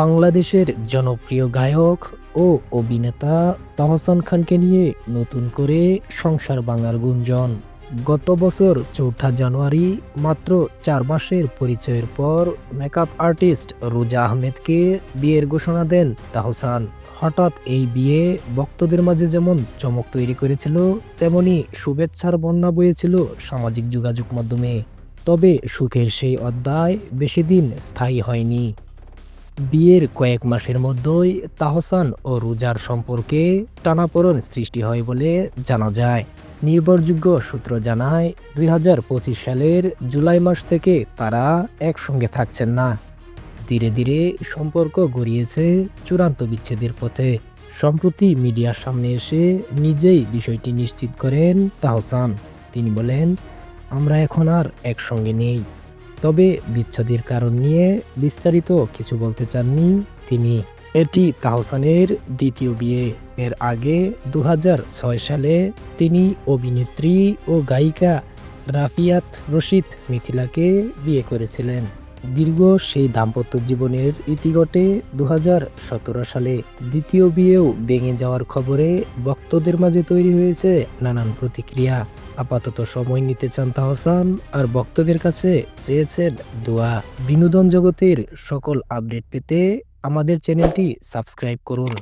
বাংলাদেশের জনপ্রিয় গায়ক ও অভিনেতা তাহসান খানকে নিয়ে নতুন করে সংসার ভাঙার গুঞ্জন। গত বছর চৌঠা জানুয়ারি মাত্র চার মাসের পরিচয়ের পর মেকআপ আর্টিস্ট রোজা আহমেদকে বিয়ের ঘোষণা দেন তাহসান। হঠাৎ এই বিয়ে ভক্তদের মাঝে যেমন চমক তৈরি করেছিল, তেমনি শুভেচ্ছার বন্যা বয়েছিল সামাজিক যোগাযোগ মাধ্যমে। তবে সুখের সেই অধ্যায় বেশি দিন স্থায়ী হয়নি। বিয়ের কয়েক মাসের মধ্যেই তাহসান ও রোজার সম্পর্কে টানাপোড়েন সৃষ্টি হয় বলে জানা যায়। নির্ভরযোগ্য সূত্র জানায়, দুই হাজার পঁচিশ সালের জুলাই মাস থেকে তারা একসঙ্গে থাকছেন না। ধীরে ধীরে সম্পর্ক গড়িয়েছে চূড়ান্ত বিচ্ছেদের পথে। সম্প্রতি মিডিয়ার সামনে এসে নিজেই বিষয়টি নিশ্চিত করেন তাহসান। তিনি বলেন, আমরা এখন আর একসঙ্গে নেই। তবে বিচ্ছেদের কারণ নিয়ে বিস্তারিত কিছু বলতে চাননি তিনি। এটি তাহসানের দ্বিতীয় বিয়ে। এর আগে দু হাজার ছয় সালে তিনি অভিনেত্রী ও গায়িকা রাফিয়াত রশিদ মিথিলাকে বিয়ে করেছিলেন। দীর্ঘ সেই দাম্পত্য জীবনের ইতি ঘটে দু সালে। দ্বিতীয় বিয়েও ভেঙে যাওয়ার খবরে ভক্তদের মাঝে তৈরি হয়েছে নানান প্রতিক্রিয়া। আপাতত সময় নিতে চান তাহসান আর ভক্তদের কাছে চেয়েছেন দোয়া। বিনোদন জগতের সকল আপডেট পেতে আমাদের চ্যানেলটি সাবস্ক্রাইব করুন।